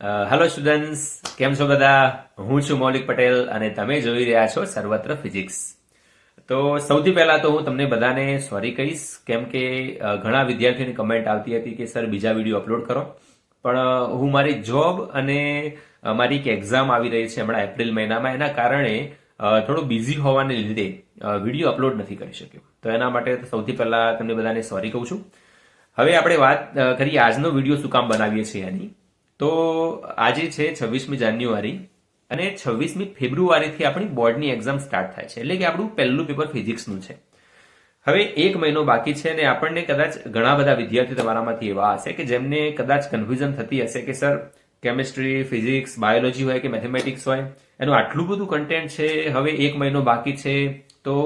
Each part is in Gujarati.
હેલો સ્ટુડન્ટ્સ કેમ છો બધા? હું છું મૌલિક પટેલ અને તમે જોઈ રહ્યા છો સર્વત્ર ફિઝિક્સ તો સૌથી પહેલા તો હું તમને બધાને સોરી કહીશ, કેમ કે ઘણા વિદ્યાર્થીઓની કમેન્ટ આવતી હતી કે સર બીજા વીડિયો અપલોડ કરો. પણ હું મારી જોબ અને મારી એક એક્ઝામ આવી રહી છે હમણાં એપ્રિલ મહિનામાં. એના કારણે થોડું બિઝી હોવાને લીધે વીડિયો અપલોડ નથી કરી શક્યો. તો એના માટે સૌથી પહેલા તમને બધાને સોરી કહું છું. હવે આપણે વાત કરીએ આજનો વીડિયો શું કામ બનાવીએ છીએ એની. તો આજે છે છવ્વીસમી જાન્યુઆરી અને છવ્વીસમી ફેબ્રુઆરીથી આપણી બોર્ડની એક્ઝામ સ્ટાર્ટ થાય છે. એટલે કે આપણું પહેલું પેપર ફિઝિક્સનું છે. હવે એક મહિનો બાકી છે અને આપણને કદાચ ઘણા બધા વિદ્યાર્થીઓ તમારામાંથી એવા હશે કે જેમને કદાચ કન્ફ્યુઝન થતી હશે કે સર કેમિસ્ટ્રી ફિઝિક્સ બાયોલોજી હોય કે મેથેમેટિક્સ હોય, એનું આટલું બધું કન્ટેન્ટ છે, હવે એક મહિનો બાકી છે, તો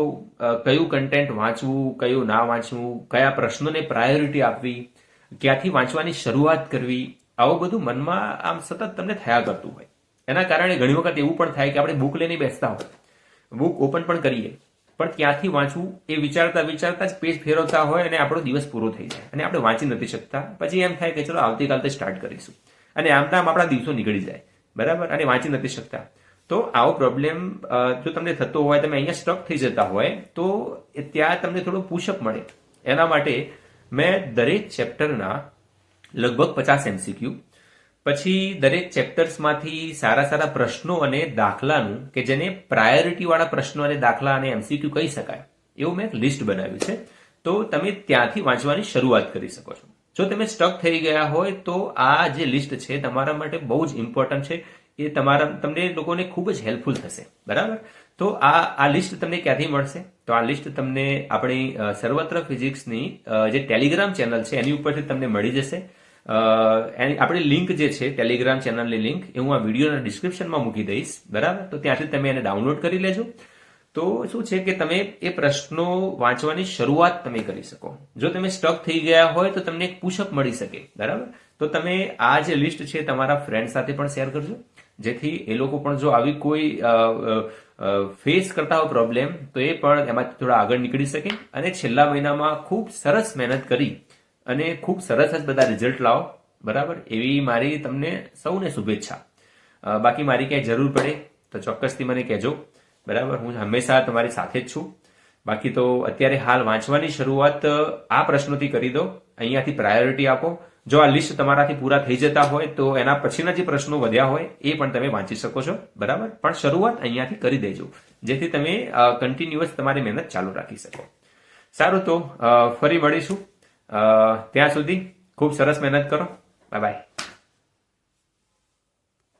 કયું કન્ટેન્ટ વાંચવું, કયું ના વાંચવું, કયા પ્રશ્નોને પ્રાયોરિટી આપવી, ક્યાંથી વાંચવાની શરૂઆત કરવી આવું બધું મનમાં આમ સતત તમને થયા કરતું હોય. એના કારણે ઘણી વખત એવું પણ થાય કે આપણે બુક લઈને બેસતા હોય. બુક ઓપન પણ કરીએ, પણ ક્યાંથી વાંચવું એ વિચારતા વિચારતા જ પેજ ફેરવતા હોય અને આપણો દિવસ પૂરો થઈ જાય. અને આપણે વાંચી નથી શકતા. પછી એમ થાય કે ચલો આવતીકાલથી સ્ટાર્ટ કરીશું. અને આમ તો આમ આપણા દિવસો નીકળી જાય. બરાબર? અને વાંચી નથી શકતા. તો આવો પ્રોબ્લેમ જો તમને થતો હોય, તમે અહીંયા સ્ટક થઈ જતા હોય, તો ત્યાં તમને થોડો પુશઅપ મળે. એના માટે મેં દરેક ચેપ્ટરના લગભગ પચાસ એમસીક્યુ પછી દરેક ચેપ્ટર્સમાંથી સારા સારા પ્રશ્નો અને દાખલાનું, કે જેને પ્રાયોરિટીવાળા પ્રશ્નો અને દાખલા અને એમસીક્યુ કહી શકાય, એવું મેં એક લિસ્ટ બનાવ્યું છે. તો તમે ત્યાંથી વાંચવાની શરૂઆત કરી શકો છો. જો તમે સ્ટક થઈ ગયા હોય, તો આ જે લિસ્ટ છે તમારા માટે બહુ જ ઇમ્પોર્ટન્ટ છે. એ તમારા, તમને લોકોને ખૂબ જ હેલ્પફુલ થશે. બરાબર? તો આ આ લિસ્ટ તમને ક્યાંથી મળશે? તો આ લિસ્ટ તમને આપણી સર્વત્ર ફિઝિક્સની જે ટેલિગ્રામ ચેનલ છે, એની ઉપરથી તમને મળી જશે. એની આપણી લિંક જે છે ટેલિગ્રામ ચેનલની લિંક, એ હું આ વિડીયોના ડિસ્ક્રિપ્શનમાં મૂકી દઈશ, બરાબર? તો ત્યાંથી તમે એને ડાઉનલોડ કરી લેજો. તો શું છે કે તમે એ પ્રશ્નો વાંચવાની શરૂઆત તમે કરી શકો. જો તમે સ્ટક થઈ ગયા હોય, તો તમને એક પુશઅપ મળી શકે, બરાબર? તો તમે આ જે લિસ્ટ છે, તમારા ફ્રેન્ડ સાથે પણ શેર કરજો. જેથી એ લોકો પણ જો આવી કોઈ ફેસ કરતા હોય પ્રોબ્લેમ તો એ પણ એમાંથી થોડા આગળ નીકળી શકે. અને છેલ્લા મહિનામાં ખૂબ સરસ મહેનત કરી અને ખૂબ સરસ જ બધા રિઝલ્ટ લાવો. બરાબર? એવી મારી તમને સૌને શુભેચ્છા. બાકી મારી ક્યાંય જરૂર પડે તો ચોક્કસથી મને કહેજો. બરાબર? હું હંમેશા તમારી સાથે જ છું. બાકી તો અત્યારે હાલ વાંચવાની શરૂઆત આ પ્રશ્નોથી કરી દો. અહીંયાથી પ્રાયોરિટી આપો. જો આ લિસ્ટ તમારાથી પૂરા થઈ જતા હોય તો એના પછીના જે પ્રશ્નો વધ્યા હોય એ પણ તમે વાંચી શકો છો. બરાબર? પણ શરૂઆત અહીંયાથી કરી દેજો. જેથી તમે કન્ટિન્યુઅસ તમારી મહેનત ચાલુ રાખી શકો. સારું તો ફરી મળીશું. ત્યાં સુધી ખૂબ સરસ મહેનત કરો. Bye bye.